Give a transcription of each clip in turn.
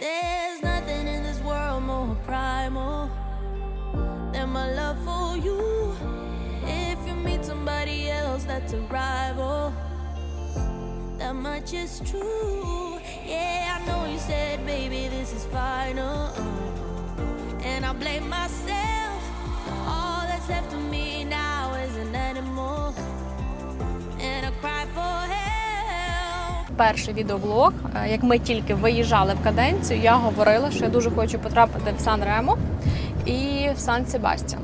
There's nothing in this world more primal than my love for you. If you meet somebody else that's a rival, that much is true. Yeah, I know you said, baby, this is final. And I blame myself. All that's left of me перший відеоблог. Е, Як ми тільки виїжджали в каденцію, я говорила, що я дуже хочу потрапити в Сан Ремо і в Сан Себастьян.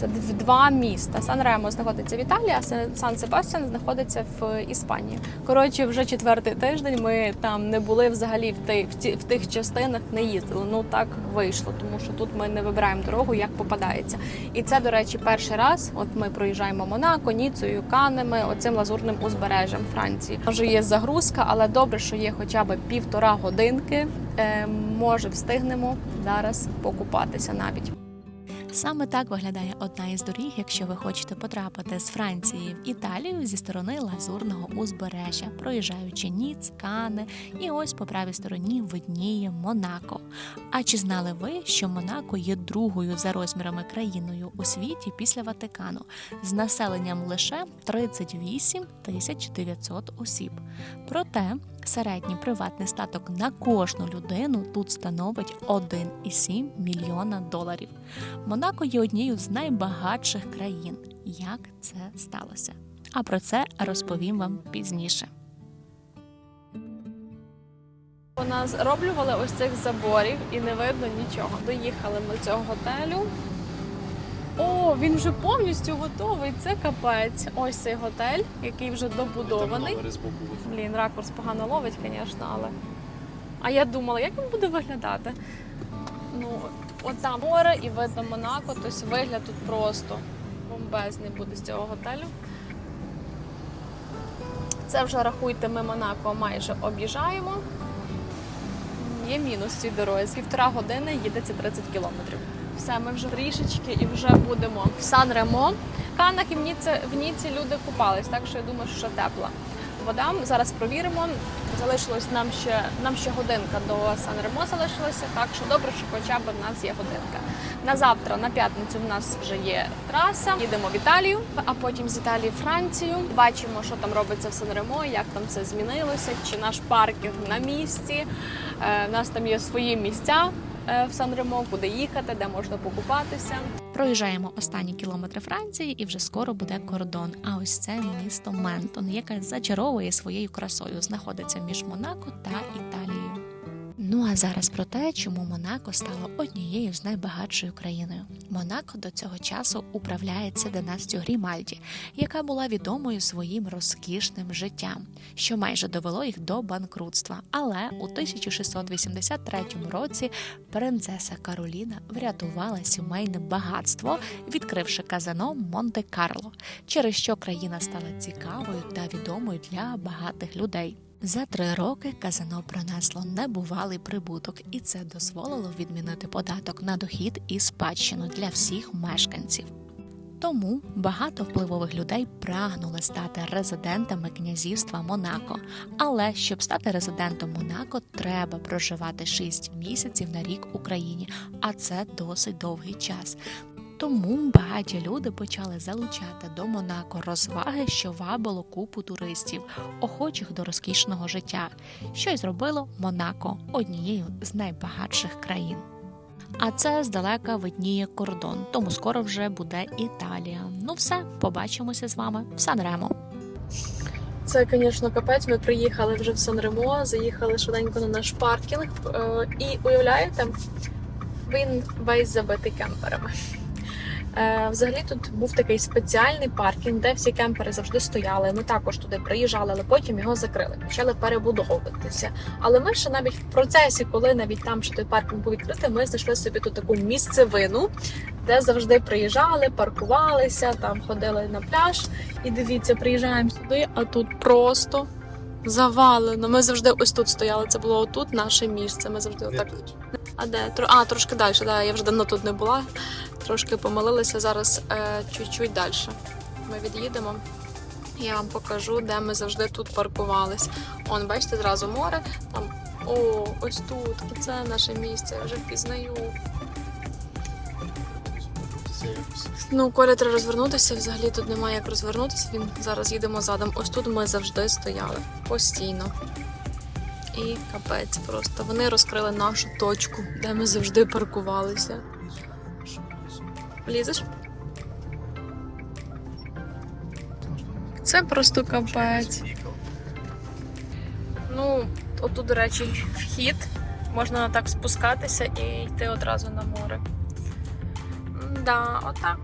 Це дв- два міста. Сан Ремо знаходиться в Італії, а Сан- Себастьян знаходиться в Іспанії. Коротше, вже четвертий тиждень ми там не були взагалі в тих, в, ті, в тих частинах, не їздили. Ну так вийшло, тому що тут ми не вибираємо дорогу, як попадається. І це, до речі, перший раз. От ми проїжджаємо Монако, Ніцею, Канами, оцим лазурним узбережжям Франції. Може, є загрузка, але добре, що є хоча б півтора годинки. Е, може, встигнемо зараз покупатися навіть. Саме так виглядає одна із доріг, якщо ви хочете потрапити з Франції в Італію зі сторони Лазурного узбережжя, проїжджаючи Ніц, Кани, і ось по правій стороні видніє Монако. А чи знали ви, що Монако є другою за розмірами країною у світі після Ватикану з населенням лише 38 тисяч 900 осіб? Проте середній приватний статок на кожну людину тут становить 1,7 мільйона доларів. Монако є однією з найбагатших країн. Як це сталося? А про це розповім вам пізніше. Нас роблювали ось цих заборів і не видно нічого. Доїхали ми до цього готелю. О, він вже повністю готовий. Це капець. Ось цей готель, який вже добудований. Блін, ракурс погано ловить, звісно, але. А я думала, як він буде виглядати? Ну, от море і видно Монако, тобто вигляд тут просто бомбезний буде з цього готелю. Це вже рахуйте, ми Монако майже об'їжджаємо. Є мінус цій дорозі. Півтора години їдеться 30 кілометрів. Все, ми вже трішечки і вже будемо в Сан Ремо. Канах і в Ніці, в Ніці люди купались, так що я думаю, що тепла вода. Зараз провіримо. Залишилось нам ще нам ще годинка до Сан Ремо залишилося, так що добре, що хоча б в нас є годинка. На завтра, на п'ятницю, в нас вже є траса. Їдемо в Італію, а потім з Італії в Францію. Бачимо, що там робиться в Сан Ремо, як там це змінилося, чи наш паркінг на місці. Е, У нас там є свої місця е, в Сан Ремо, куди їхати, де можна покупатися. Проїжджаємо останні кілометри Франції, і вже скоро буде кордон. А ось це місто Ментон, яке зачаровує своєю красою, знаходиться між Монако та Італією. Ну а зараз про те, чому Монако стало однією з найбагатшою країною. Монако до цього часу управляється династією Грімальді, яка була відомою своїм розкішним життям, що майже довело їх до банкрутства. Але у 1683 році принцеса Кароліна врятувала сімейне багатство, відкривши казино Монте-Карло, через що країна стала цікавою та відомою для багатих людей. За три роки казино принесло небувалий прибуток, і це дозволило відмінити податок на дохід і спадщину для всіх мешканців. Тому багато впливових людей прагнули стати резидентами князівства Монако. Але щоб стати резидентом Монако, треба проживати 6 місяців на рік в Україні, а це досить довгий час. Тому багаті люди почали залучати до Монако розваги, що вабило купу туристів, охочих до розкішного життя, що й зробило Монако однією з найбагатших країн. А це здалека видніє кордон, тому скоро вже буде Італія. Ну все, побачимося з вами в Сан-Ремо. Це, звісно, капець. Ми приїхали вже в Сан Ремо, заїхали швиденько на наш паркінг. Е, І уявляєте, він весь забитий кемперами. Е, Взагалі тут був такий спеціальний паркінг, де всі кемпери завжди стояли. Ми також туди приїжджали, але потім його закрили, почали перебудовуватися. Але ми ще навіть в процесі, коли навіть там ще той паркінг був відкритий, ми знайшли собі тут таку місцевину, де завжди приїжджали, паркувалися, там ходили на пляж. І дивіться, приїжджаємо сюди, а тут просто завалено. Ми завжди ось тут стояли. Це було отут наше місце. Ми завжди отак. А де? А, трошки далі, да. Я вже давно тут не була. Трошки помилилася. Зараз е, чуть-чуть далі. Ми від'їдемо. Я вам покажу, де ми завжди тут паркувались. Он, бачите, зразу море, там О, ось тут. Це наше місце, я вже впізнаю. Ну, Коля треба розвернутися, взагалі тут немає як розвернутися. Він зараз їдемо задом. Ось тут ми завжди стояли. Постійно. І капець просто. Вони розкрили нашу точку, де ми завжди паркувалися. Влізеш? Це просто капець. Ну, отут, до речі, вхід. Можна так спускатися і йти одразу на море. Да, отак.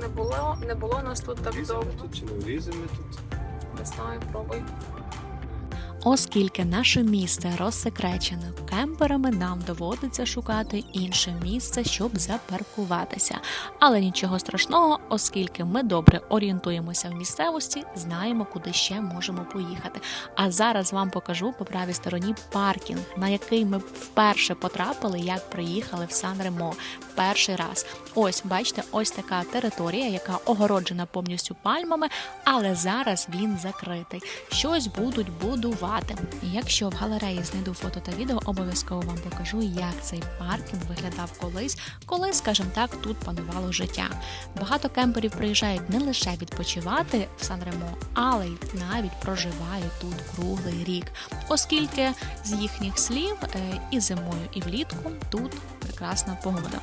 Не було, не було нас тут так довго. тут чи не врізами тут? Не знаю, пробуй. Оскільки наше місце розсекречено кемперами, нам доводиться шукати інше місце, щоб запаркуватися. Але нічого страшного, оскільки ми добре орієнтуємося в місцевості, знаємо, куди ще можемо поїхати. А зараз вам покажу по правій стороні паркінг, на який ми вперше потрапили, як приїхали в Сан Ремо. Перший раз. Ось, бачите, ось така територія, яка огороджена повністю пальмами, але зараз він закритий. Щось будуть будувати. Якщо в галереї знайду фото та відео, обов'язково вам покажу, як цей паркінг виглядав колись, коли, скажімо так, тут панувало життя. Багато кемперів приїжджають не лише відпочивати в Сан Ремо, але й навіть проживають тут круглий рік, оскільки з їхніх слів е, і зимою, і влітку тут прекрасна погода.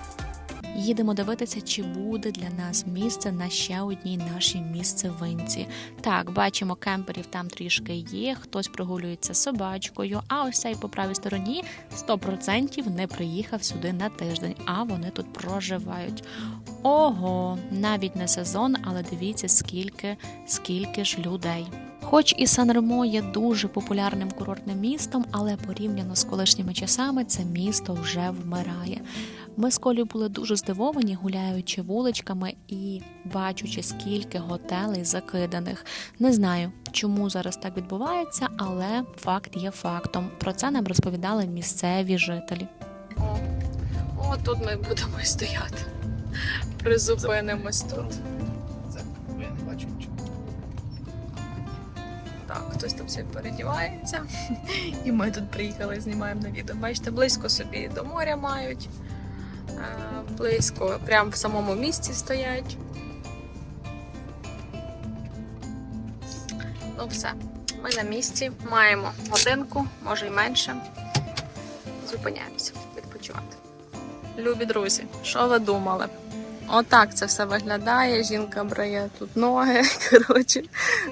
Їдемо дивитися, чи буде для нас місце на ще одній нашій місцевинці. Так, бачимо, кемперів там трішки є, хтось прогулюється собачкою, а ось цей по правій стороні 100% не приїхав сюди на тиждень, а вони тут проживають. Ого, навіть не сезон, але дивіться, скільки, скільки ж людей. Хоч і Сан-Ремо є дуже популярним курортним містом, але порівняно з колишніми часами це місто вже вмирає. Ми з Колею були дуже здивовані, гуляючи вуличками і бачучи, скільки готелей закиданих. Не знаю, чому зараз так відбувається, але факт є фактом. Про це нам розповідали місцеві жителі. О, о, тут ми будемо і стояти. Призупинимось тут. Я не бачу нічого. Так, хтось там собі передівається. І ми тут приїхали, знімаємо на відео. Бачите, близько собі до моря мають. Е, Близько, прямо в самому місці стоять. Ну все, ми на місці. Маємо годинку, може й менше. Зупиняємося відпочивати. Любі друзі, що ви думали? Отак це все виглядає. Жінка бриє тут ноги. Коротше,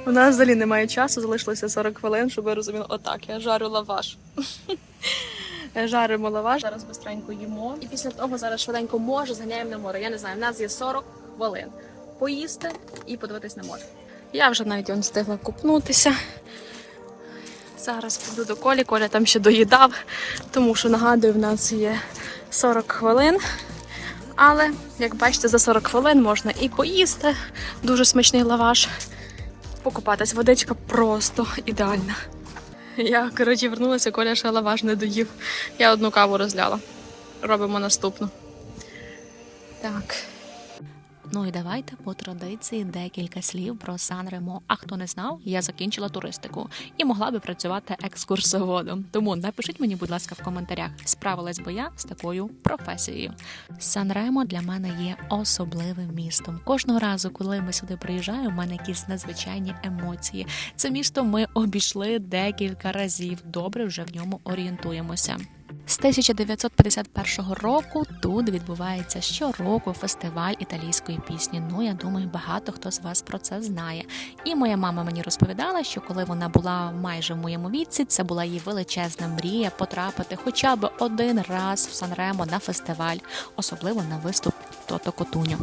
у нас взагалі немає часу, залишилося 40 хвилин, щоб ви розуміли. Отак, я жарю лаваш. Жаримо лаваш, зараз бистренько їмо. І після того зараз швиденько може зганяємо на море. Я не знаю, в нас є 40 хвилин. Поїсти і подивитись на море. Я вже навіть он встигла купнутися. Зараз піду до Колі, Коля там ще доїдав, тому що нагадую, в нас є 40 хвилин. Але, як бачите, за 40 хвилин можна і поїсти. Дуже смачний лаваш. Покупатись. Водичка просто ідеальна. Я, коротше, вернулася, Коля ще лаваш не доїв. Я одну каву розляла. Робимо наступну. Так. Ну і давайте по традиції декілька слів про Сан Ремо. А хто не знав, я закінчила туристику і могла би працювати екскурсоводом. Тому напишіть мені, будь ласка, в коментарях, справилась би я з такою професією. Сан Ремо для мене є особливим містом. Кожного разу, коли ми сюди приїжджаємо, у мене якісь надзвичайні емоції. Це місто ми обійшли декілька разів. Добре вже в ньому орієнтуємося. З 1951 року тут відбувається щороку фестиваль італійської пісні. Ну я думаю, багато хто з вас про це знає. І моя мама мені розповідала, що коли вона була майже в моєму віці, це була її величезна мрія потрапити хоча б один раз в Санремо на фестиваль, особливо на виступ Тото Котуню.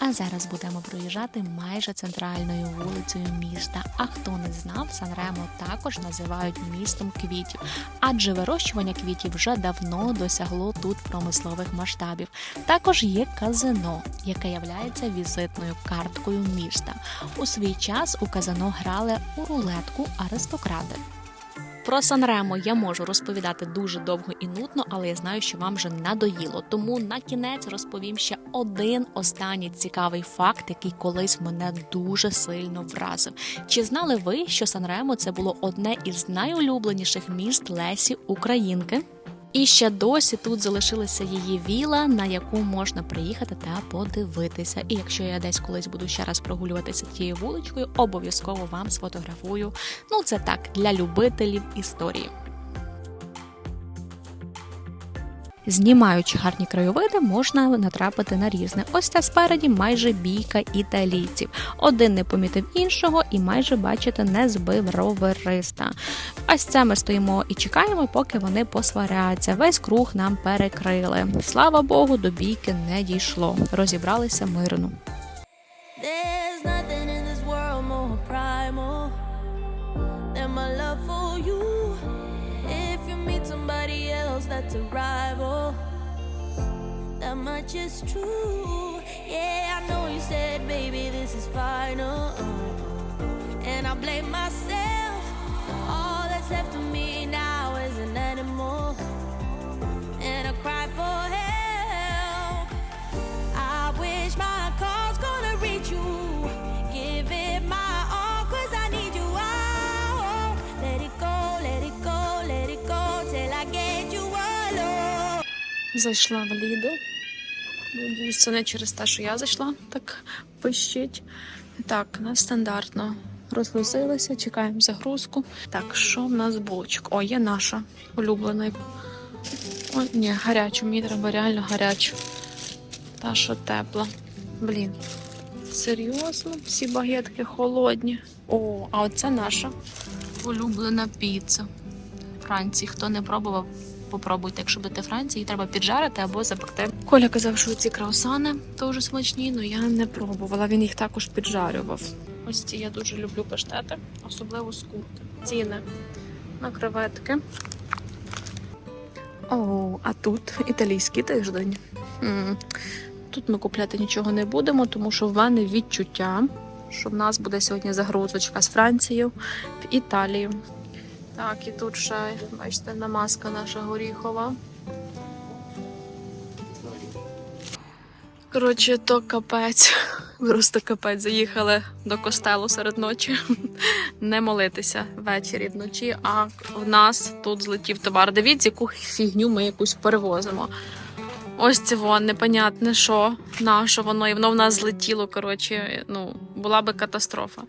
А зараз будемо проїжджати майже центральною вулицею міста. А хто не знав, Санремо також називають містом квітів, адже вирощування квітів вже давно досягло тут промислових масштабів. Також є казино, яке являється візитною карткою міста. У свій час у казино грали у рулетку аристократи. Про Санремо я можу розповідати дуже довго і нудно, але я знаю, що вам вже надоїло. Тому на кінець розповім ще один останній цікавий факт, який колись мене дуже сильно вразив. Чи знали ви, що Санремо це було одне із найулюбленіших міст Лесі Українки? І ще досі тут залишилася її віла, на яку можна приїхати та подивитися. І якщо я десь колись буду ще раз прогулюватися тією вуличкою, обов'язково вам сфотографую. Ну це так для любителів історії. Знімаючи гарні краєвиди, можна натрапити на різне. Ось це спереді майже бійка італійців. Один не помітив іншого і майже, бачите, не збив ровериста. Ось це ми стоїмо і чекаємо, поки вони посваряться. Весь круг нам перекрили. Слава Богу, до бійки не дійшло. Розібралися мирно. My love for you. Somebody else that's a rival, that much is true. Yeah, I know you said, baby, this is final. And I blame myself. Зайшла в. Надіюсь, це не через те, що я зайшла, так пищить. Так, нас стандартно розгрузилися, чекаємо загрузку. Так, що в нас булочок? О, є наша улюблена. О, ні, гарячу, мені треба реально гарячу. Та, що тепла. Блін. Серйозно, всі багетки холодні. О, а оце наша улюблена піца. Франції. Хто не пробував, попробуйте. Якщо будете Франції, треба піджарити або запекти. Коля казав, що ці краусани дуже смачні, але я не пробувала. Він їх також піджарював. Ось ці я дуже люблю паштети, особливо з курки. Ціни на креветки. О, а тут італійський тиждень. М. Тут ми купляти нічого не будемо, тому що в мене відчуття, що в нас буде сьогодні загрузочка з Францією в Італію. Так, і тут ще, бачите, намазка наша горіхова. Коротше, то капець. Просто капець. Заїхали до костелу серед ночі. Не молитися ввечері вночі, а в нас тут злетів товар. Дивіться, яку фігню ми якусь перевозимо. Ось це воно, непонятне що, на що воно, і воно в нас злетіло. Коротше, ну, була би катастрофа.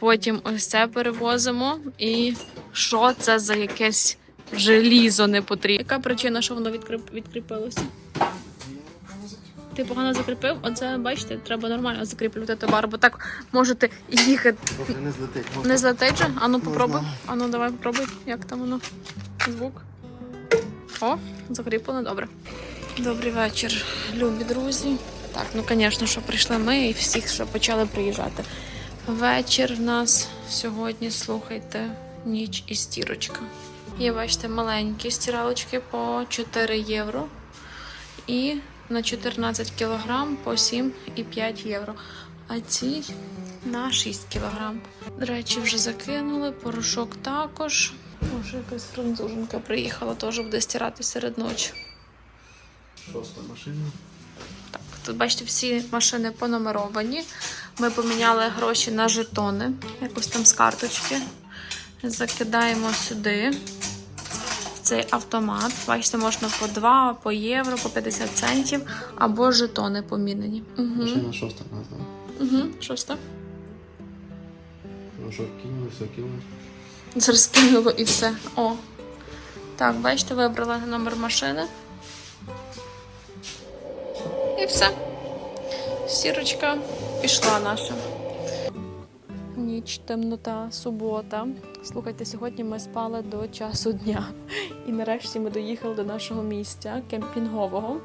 Потім ось це перевозимо. І що це за якесь желізо не потрібне? Яка причина, що воно відкріп... відкріпилося? Ти погано закріпив? Оце бачите, треба нормально закріплювати товар, бо так можете їхати. Трохи не злетить. Не злетить же? Ану попробуй. Ану, давай попробуй, як там воно. Звук. О, закріплено, добре. Добрий вечір, любі друзі. Так, ну звісно, що прийшли ми і всіх, що почали приїжджати. Вечір в нас сьогодні, слухайте, ніч і стірочка. Є, бачите, маленькі стиралочки по 4 євро. І на 14 кілограм по 7,5 євро. А ці на 6 кілограм. До речі, вже закинули, порошок також. Може, якась француженка приїхала, теж буде стирати серед ночі. Шоста машина. Так, тут бачите, всі машини понумеровані. Ми поміняли гроші на жетони, якось там з карточки. Закидаємо сюди в цей автомат. Бачите, можна по 2, по євро, по 50 центів, або жетони помінені. Угу. Машина шоста у нас, да? Угу. Щось так. Ну що, кинули, все кинули. Зараз кинуло і все. О. Так, бачите, вибрала номер машини. І все. Сірочка пішла наша. Ніч, темнота, субота. Слухайте, сьогодні ми спали до часу дня. І нарешті ми доїхали до нашого місця кемпінгового.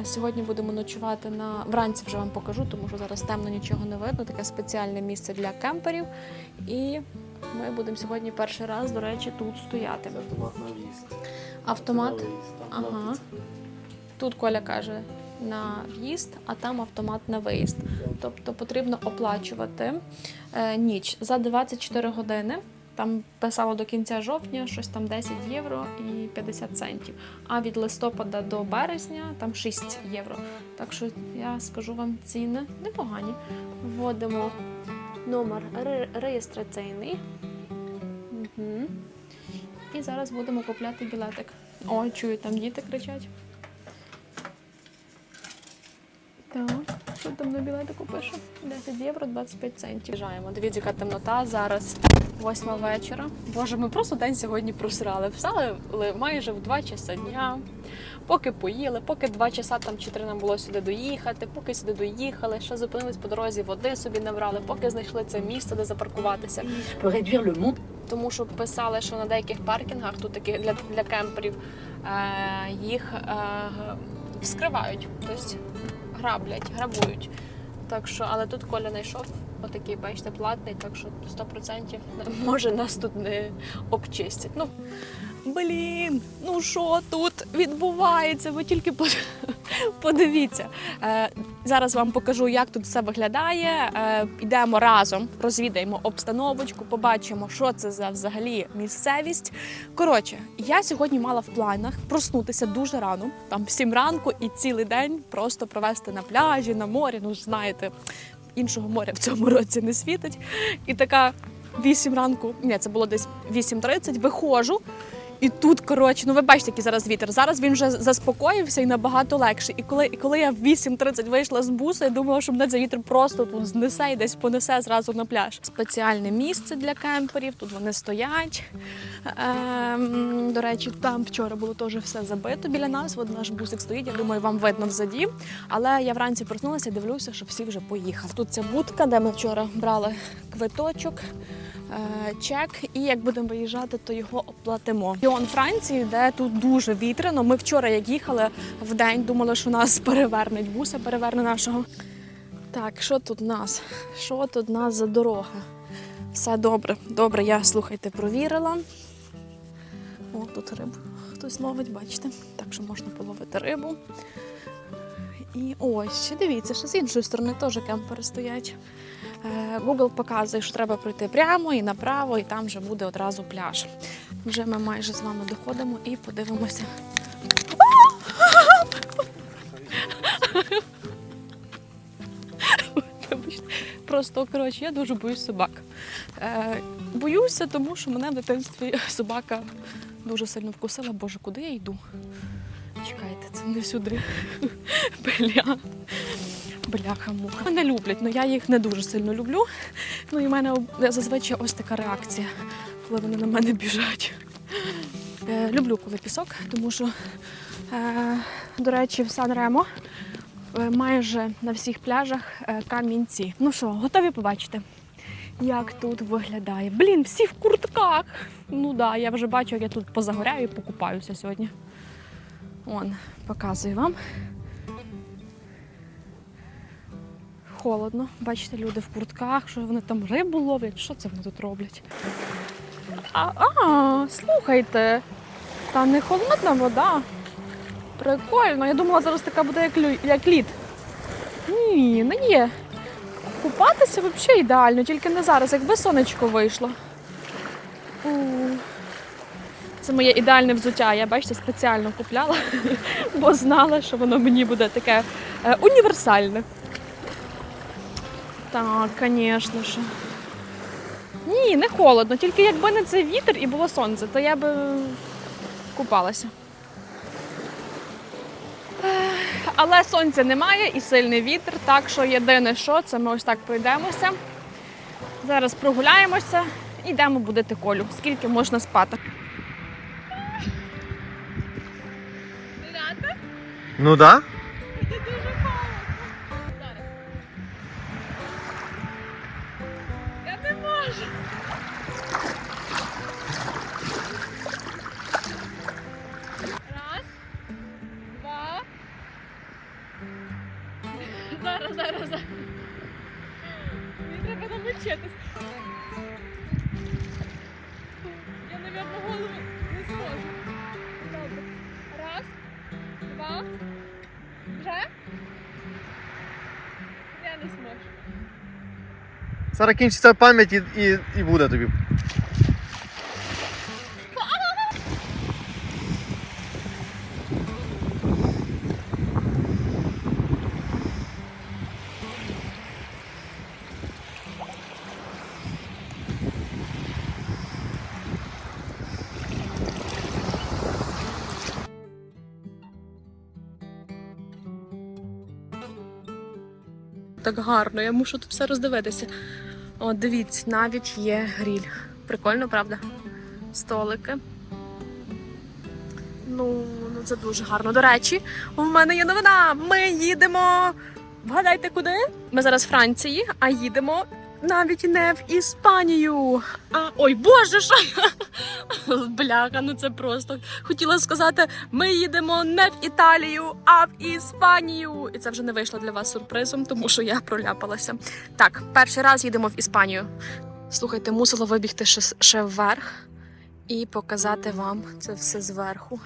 Е, Сьогодні будемо ночувати на вранці вже вам покажу, тому що зараз темно нічого не видно. Таке спеціальне місце для кемперів. І ми будемо сьогодні перший раз, до речі, тут стояти. Це автомат на в'їзд. Автомат. Ага. Тут Коля каже на в'їзд, а там автомат на виїзд. Тобто потрібно оплачувати е, ніч за 24 години. Там писало до кінця жовтня щось там 10 євро і 50 центів. А від листопада до березня там 6 євро. Так що я скажу вам ціни непогані. Вводимо номер ре- реєстраційний. Угу. І зараз будемо купляти білетик. Ой, чую, там діти кричать. Так, що там на білетику пише? 10 євро 25 центів. Біжаємо. Дивіться, яка темнота зараз. Восьма вечора. Боже, ми просто день сьогодні просрали. Встали майже в 2 часа дня. Поки поїли, поки 2 часа там чи 3 нам було сюди доїхати, поки сюди доїхали, ще зупинились по дорозі, води собі набрали, поки знайшли це місце, де запаркуватися. Тому що писали, що на деяких паркінгах, тут таких для, для кемперів, е, їх е, вскривають, тобто граблять, грабують. Так що, але тут Коля знайшов отакий, бачите, платний, так що 100% може нас тут не обчистять. Ну, блін, ну що тут відбувається? Ви тільки подивіться. Е, зараз вам покажу, як тут все виглядає. Е, йдемо разом, розвідаємо обстановочку, побачимо, що це за взагалі місцевість. Коротше, я сьогодні мала в планах проснутися дуже рано, там в 7 ранку, і цілий день просто провести на пляжі, на морі. Ну знаєте, іншого моря в цьому році не світить. І така 8 ранку, ні, це було десь 8.30, виходжу. І тут, коротше, ну ви бачите, який зараз вітер. Зараз він вже заспокоївся і набагато легше. І коли, і коли я в 8.30 вийшла з буса, я думала, що мене цей вітер просто тут знесе і десь понесе зразу на пляж. Спеціальне місце для кемперів, тут вони стоять. Ем, до речі, там вчора було теж все забито біля нас. От наш бусик стоїть, я думаю, вам видно взаді. Але я вранці проснулася, дивлюся, що всі вже поїхали. Тут ця будка, де ми вчора брали квиточок чек, і як будемо виїжджати, то його оплатимо. Регіон Франції, де тут дуже вітряно. Ми вчора, як їхали в день, думали, що нас перевернуть буса, переверне нашого. Так, що тут у нас? Що тут нас за дорога? Все добре. Добре, я слухайте, провірила. О, тут рибу хтось ловить, бачите? Так що можна половити рибу. І ось, ще дивіться, що з іншої сторони теж кемпери стоять. Е, Google показує, що треба пройти прямо і направо, і там вже буде одразу пляж. Вже ми майже з вами доходимо і подивимося. Просто коротше, я дуже боюсь собак. Е, боюся, тому що мене в дитинстві собака дуже сильно вкусила. Боже, куди я йду? Чекайте, це не сюди. Бля. Бляха муха. Мене люблять, але я їх не дуже сильно люблю. Ну і в мене зазвичай ось така реакція, коли вони на мене біжать. Е, люблю, коли пісок, тому що, е, до речі, в Сан-Ремо е, майже на всіх пляжах е, камінці. Ну що, готові побачити, як тут виглядає? Блін, всі в куртках. Ну да, я вже бачу, як я тут позагоряю і покупаюся сьогодні. Он, показую вам. Холодно. Бачите, люди в куртках, що вони там рибу ловлять. Що це вони тут роблять? А, а слухайте, та не холодна вода. Прикольно. Я думала, зараз така буде, як, як лід. Ні, не є. Купатися взагалі ідеально, тільки не зараз, якби сонечко вийшло. Це моє ідеальне взуття. Я бачите, спеціально купляла, бо знала, що воно мені буде таке е, універсальне. Так, звісно ж. Ні, не холодно, тільки якби не цей вітер і було сонце, то я би купалася. Але сонця немає і сильний вітер, так що єдине, що це ми ось так пройдемося. Зараз прогуляємося і йдемо будити колю. Скільки можна спати? Ну да? Зараз кінчиться пам'ять і, і, і буде тобі. Так гарно. Я мушу тут все роздивитися. О, дивіться, навіть є гріль. Прикольно, правда? Столики. Ну, ну це дуже гарно. До речі, у мене є новина. Ми їдемо. Вгадайте куди? Ми зараз в Франції, а їдемо навіть не в Іспанію. А ой, боже, я? Бляха, ну це просто. Хотіла сказати, ми їдемо не в Італію, а в Іспанію. І це вже не вийшло для вас сюрпризом, тому що я проляпалася. Так, перший раз їдемо в Іспанію. Слухайте, мусила вибігти ще, ще вверх і показати вам це все зверху.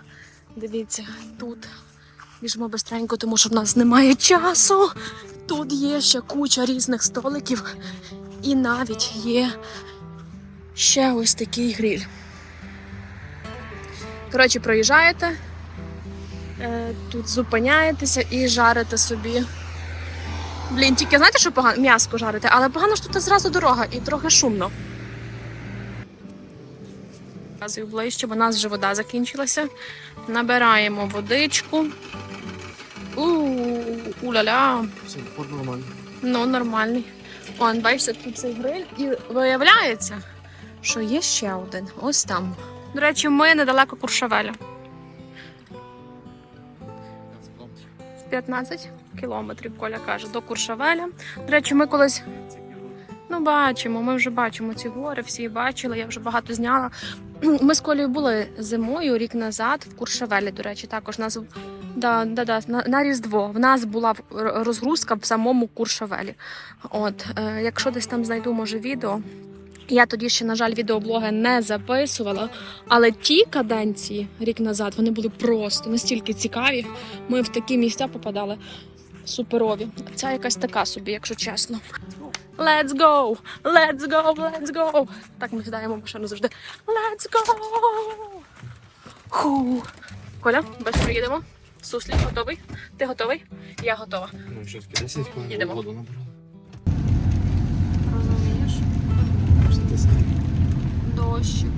Дивіться, тут біжимо бистренько, тому що в нас немає часу. Тут є ще куча різних столиків, і навіть є ще ось такий гриль. Коротше, проїжджаєте, е, тут зупиняєтеся і жарите собі. Блін, тільки знаєте, що погано? М'яско жарите, але погано що тут зразу дорога і трохи шумно. Показую ближче, бо у нас вже вода закінчилася. Набираємо водичку. У, уля-ля. Все, вход нормально. Ну, нормальний. Он, бачите, тут цей гриль. І виявляється, що є ще один. Ось там. До речі, ми недалеко Куршавеля. 15 кілометрів, Коля каже, до Куршавеля. До речі, ми колись. Ну, бачимо, ми вже бачимо ці гори, всі бачили, я вже багато зняла. Ми з Колею були зимою, рік назад, в Куршавелі, до речі, також нас да, да, да, на, на Різдво. В нас була розгрузка в самому Куршавелі. От, е, якщо десь там знайду, може, відео. Я тоді ще, на жаль, відеоблоги не записувала, але ті каденції рік назад вони були просто настільки цікаві. Ми в такі місця попадали суперові. Ця якась така собі, якщо чесно. Let's go! Let's go! Let's go! Так ми сідаємо в машину завжди. Let's go! Ху. Коля, без приїдемо. Суслі, готовий? Ти готовий? Я готова. Ну, що, 10 хвилин Їдемо. воду. Розумієш? Що? Дощик.